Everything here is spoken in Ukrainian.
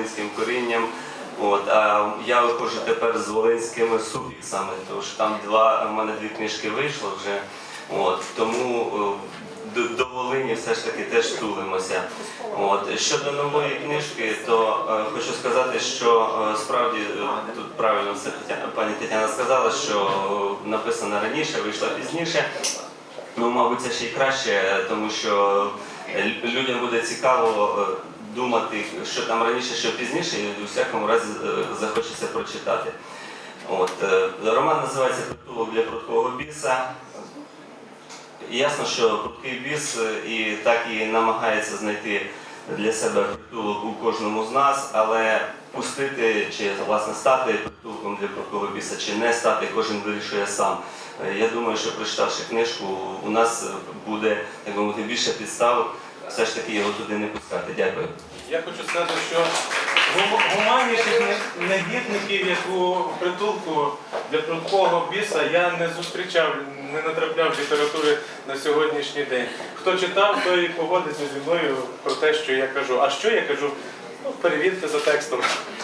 волинським корінням. От, а я виходжу тепер з волинськими суфіксами, тому що там два, в мене дві книжки вийшло вже. От, тому е, до, до Волині все ж таки теж тулимося. От, щодо нової книжки, то е, хочу сказати, що е, справді е, тут правильно все пані Тетяна сказала, що е, написана раніше, вийшла пізніше. Ну, мабуть, це ще й краще, тому що е, людям буде цікаво е, думати, що там раніше, що пізніше, і у всякому разі е, захочеться прочитати. От, е, роман називається Притулок для прудкого біса. Ясно, що прудкий біс е, і так і намагається знайти для себе притулок у кожному з нас, але пустити чи власне стати притулком для прудкого біса, чи не стати, кожен вирішує сам. Я думаю, що прочитавши книжку, у нас буде так би мовити більше підстав все ж таки його туди не пускати. Дякую. Я хочу сказати, що гум- гуманніших не- негідників, як у притулку для прудкого біса, я не зустрічав, не натрапляв в літератури на сьогоднішній день. Хто читав, той погодиться зі мною про те, що я кажу. А що я кажу? Ну, перевірте за текстом.